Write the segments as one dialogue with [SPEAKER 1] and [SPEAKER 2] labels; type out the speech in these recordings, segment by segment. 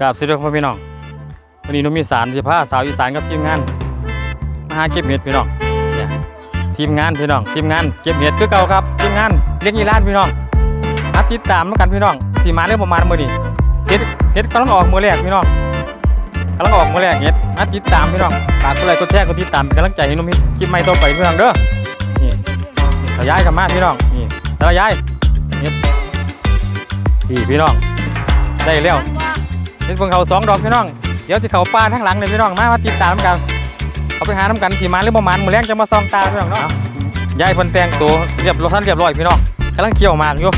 [SPEAKER 1] กราบสวัสดีครับพี่น้องวันนี้นุ่มีสานสิพาสาวอีสานกับทีมงานมาหาเก็บเห็ดพี่น้องเนี่ยทีมงานพี่น้อง ทีมงานเก็บเห็ดคือเก่าครับทีมงานเลี้ยงอีลานพี่น้องมาติดตามแล้วกันพี่น้องสีมาเรื่องประมาณมื้อนี้เห็ดเห็ดกำลังออกมือแรกพี่น้องกำลังออกมือแรกเห็ดมาติดตามพี่น้องฝากกดไลค์กดแชร์กดติดตามเป็นกำลังใจให้นุ่มคลิปใหม่ต่อไปพี่น้องเด้อนี่เราย้ายกันมาพี่น้องนี่แต่ละย้ายเห็ดพี่พี่น้องได้แล้ว เป็นเพิ่งเขาสองดอกพี่น้อง เดี๋ยวที่เขาป้าทั้งหลังเลยพี่น้อง มามาติดตามน้ำกันเขาไปหาน้ำกันสีมันหรือประมาณมือแรงจะมาซองตาพี่น้องเนาะยายเพิ่นแต่งตัวเรียบร้อยท่านเรียบร้อยพี่น้องกำลังเคี่ยวหมากอยู่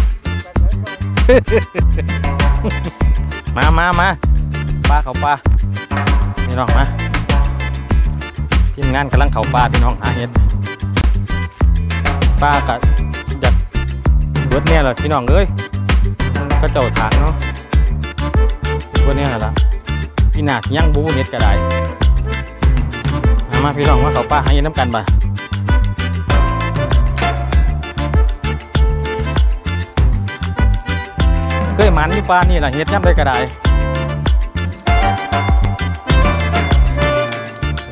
[SPEAKER 1] มามามาป้าเขาป้าพี่น้องมาทีมงานกำลังเขาป้าพี่น้องหาเห็ดป้ากะอยากเบิดเนี่ยเหรอพี่น้องเอ้ยก็เจ้าถางเนาะ ตัวเนี้ยละพี่นาที่ยังบูเน็ตก็ได้เอามาพี่น้องมาเขาป้าให้น้ำกันบ่เคยมันอยู่ป้านี่แหละเฮ็ดย่ำได้ก็ได้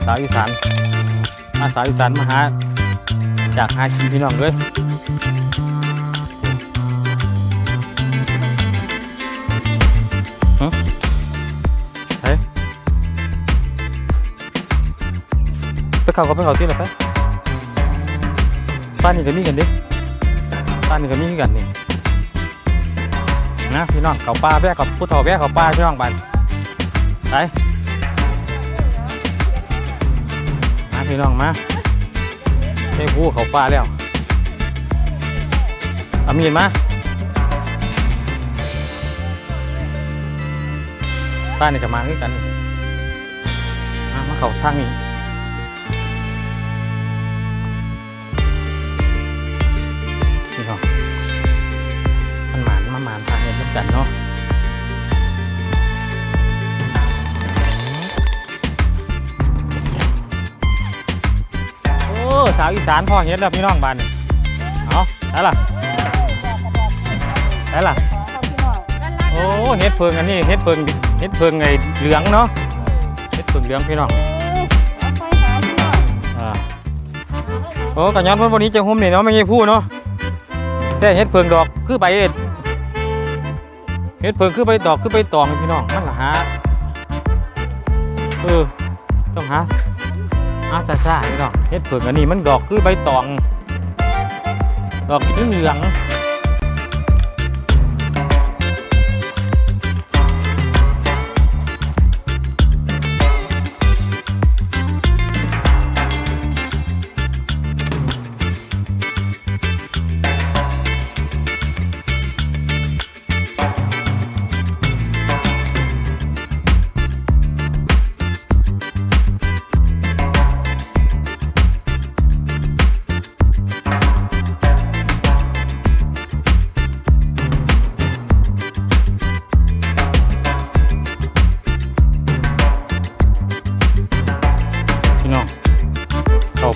[SPEAKER 1] สาวอีสานมาสาวอีสานมาหาจากหากินพี่น้องเลย ไปเขาก็ไปเขาที่ไหนไปป้านนี่ก็มีกันดิป้านนี่ก็มีกันนี่นะพี่น้องเขาป้าแวะกับผู้เฒ่าแวะเขาป้าพี่น้องบ้านไปมาพี่น้องมาได้ผู้เขาป้าแล้วเอามีดมาป้านี่ก็มาด้วยกันมามาเขาทางนี้นี่ กันเนาะโอ้สาวอีสานพ่อเฮ็ดแล้วพี่น้องบ้านนี่เอาได้ล่ะได้ล่ะโอ้เฮ็ดเพิงอันนี้เฮ็ดเพิงเฮ็ดเพิงไงเหลืองเนาะเฮ็ดเพิงเหลืองพี่น้องอ่าโอ้กะย้อนเพิ่นวันนี้จะหุ้มนี่เนาะไม่ใช่ผู้เนาะแต่เฮ็ดเพิงดอกคือใบเอ ฮ็ดเพิงคือใบดอกคือใบตองพี่น้องมันละฮะเออต้องหาอาซ่าพี่น้องเฮ็ดเพิงอันนี้มันดอกคือใบตอง ดอกเหลือง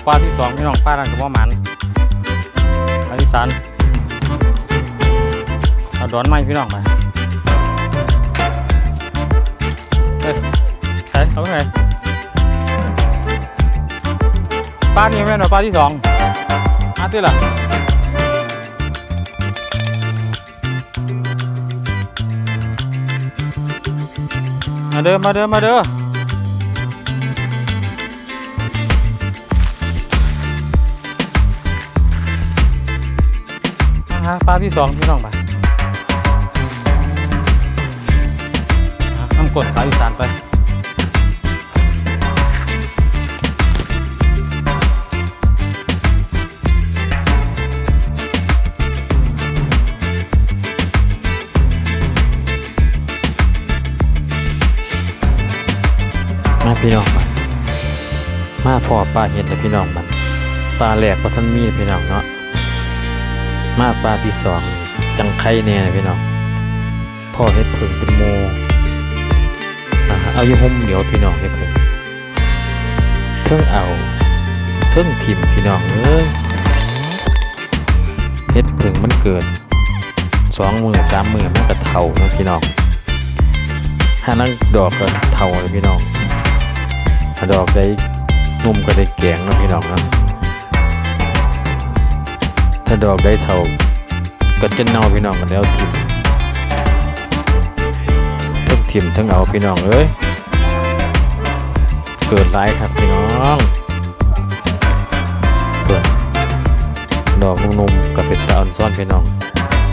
[SPEAKER 1] ป้าที่สองพี่น้องป้าดังกับว่าหมันอันที่สานเอาดอนไม้พี่น้องไปเอ้ยใช่เอาไปไหนป้านี่แม่นบ่ป้าที่สองอาที่ล่ะมาเด้อมาเด้อมาเด้อ นะฮะปลาที่สองพี่น้องไปน้ำกดสายอีสานไปมาพี่น้องไปมาพอปลาเห็นแต่พี่น้องมันปลาแหลกเพราะท่านมีพี่น้องเนาะ มาปลาที่สองจังไข่แน่พี่น้องพ่อเฮ็ดเพิ่งเป็นโมเอาอยู่ห่มเดี๋ยวพี่น้องเฮ็ดเพิ่งเทิงเอาเทิงทิมพี่น้องเอ้ยเฮ็ดเพิ่งมันเกิดสองมือสามมือมันก็เท่านะพี่น้อง
[SPEAKER 2] หานั่งดอกก็เท่าเลยพี่น้องถ้าดอกได้นุ่มก็ได้แกงเนาะพี่น้องนะ ถ้าดอกได้เท่าก็จะเน่าพี่น้องกันแล้วทิมทั้งทิมทั้งเอาพี่น้องเอ้ยเกิดร้ายครับพี่น้องเปิดดอกนุ่มๆกับเป็ดตาอ่อนซ่อนพี่น้อง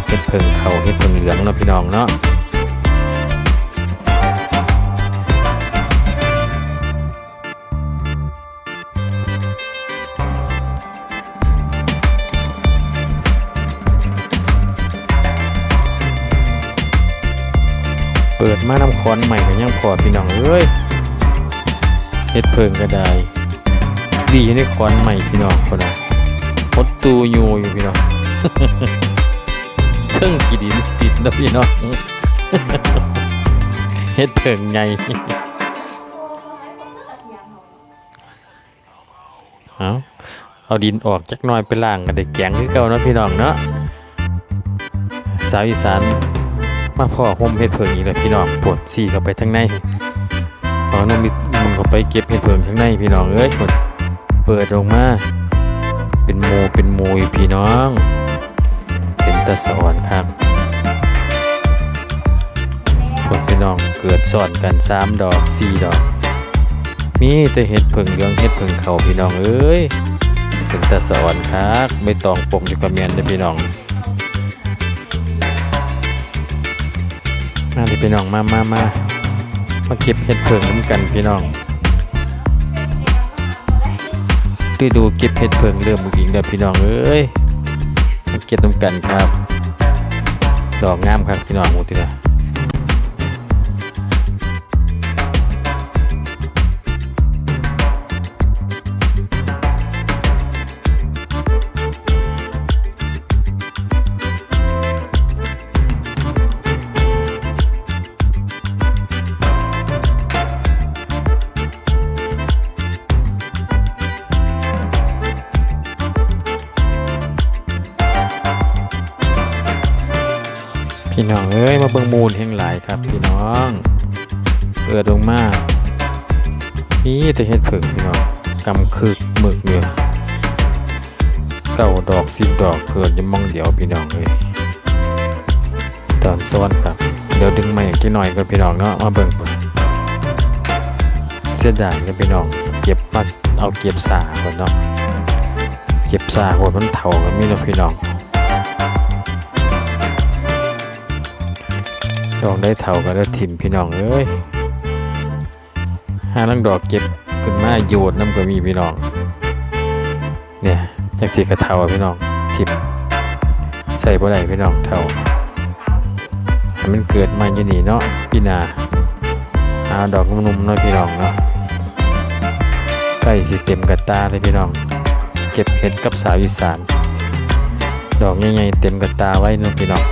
[SPEAKER 2] เห็ดเพิงเขาเห็ดเพิงเหลืองเนาะพี่น้องเนาะ เปิดมาน้ำคอนใหม่ก็ยังพอพี่น้องเอ้ยเฮ็ดเพิงก็ได้ดีในคอนใหม่พี่น้องคนนะพดตูยูอยู่พี่น้องเชิงกีดินติดนะพี่น้องเฮ็ดเพิงไงเอาเอาดินออกจักหน่อยไปล่างกันได้แกงคือเก่าเนาะพี่น้องเนาะสาวอีสาน มาพ่อห่มเห็ดเพิงอีกแล้วพี่น้องปวดสีเข้าไปทั้งในตอนนั้นมีมันเข้าไปเก็บเห็ดเพิงทั้งในพี่น้องเอ้ยปวดเปิดออกมา เป็นโมเป็นโมยพี่น้อง เป็นตะสอนครับปวดพี่น้องเกิดสอนกันสามดอกสี่ดอกมีแต่เห็ดเพิงเหลืองเห็ดเพิงเขาพี่น้องเอ้ยเป็นตะสอนครับไม่ต้องปกอยู่กับเมียนเด้อพี่น้อง มาดิพี่น้องมามามามาเก็บเห็ดเพิงน้ำกันพี่น้องดูดูเก็บเห็ดเพิงเริ่มบุกอิงแล้วพี่น้องเอ้ยมาเก็บน้ำกันครับ ดอกงามครับพี่น้องมูตินะ น้องเอ้ยมาเบิ่งมูลแห่งหลายครับพี่น้อง เปิดลงมานี่แต่เห็ดเผิงพี่น้องกำคึกหมึกเนี่ยเก้าดอกสิบดอกเกินจะมองเดียวพี่น้องเลยตอนซ้อนครับ เดี๋ยวดึงมาอีกทีหน่อยก็พี่น้องเนาะมาเบิ่งก่อนเสียดายเลยพี่น้อง เก็บมาเอาเก็บสาก่อนเนาะเก็บสาคนมันเถ่าก็มีนะพี่น้อง ดอกได้เท่ากันแล้วทิมพี่น้องเอ้ยหานังดอกเก็บขึ้นมาโยดน้ำก็มีพี่น้อง เนี่ยจากสีกระเทาพี่น้องทิมใส่บ่ได้พี่น้องเท่ามันเกิดมาอยู่นี่เนาะพี่นาหาดอกนุ่มๆเนาะพี่น้องเนาะใกล้สิเต็มกระตาเลยพี่น้อง เก็บเห็ดกับสาวอีสาน ดอกใหญ่ๆเต็มกระตาไว้เนาะพี่น้อง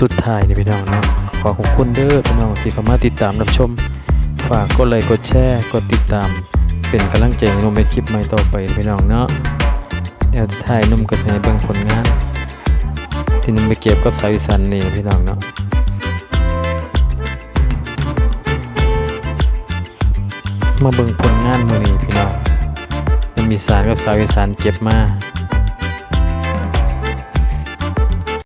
[SPEAKER 2] สุดท้ายนี่พี่น้องเนาะขอขอบคุณเด้อพี่น้องที่เข้ามาติดตามรับชม ฝากกดไลค์กดแชร์กดติดตาม เป็นกำลังใจให้นุ่มในคลิปใหม่ต่อไปพี่น้องเนาะเดี๋ยวถ่ายนุ่มก็จะให้เบิ่งผลงาน ที่นุ่มไปเก็บกับสาวอีสานนี่พี่น้องเนาะมาเบิ่งผลงานมือนี้พี่น้องหนุ่มอีสานกับสาวอีสานเก็บมา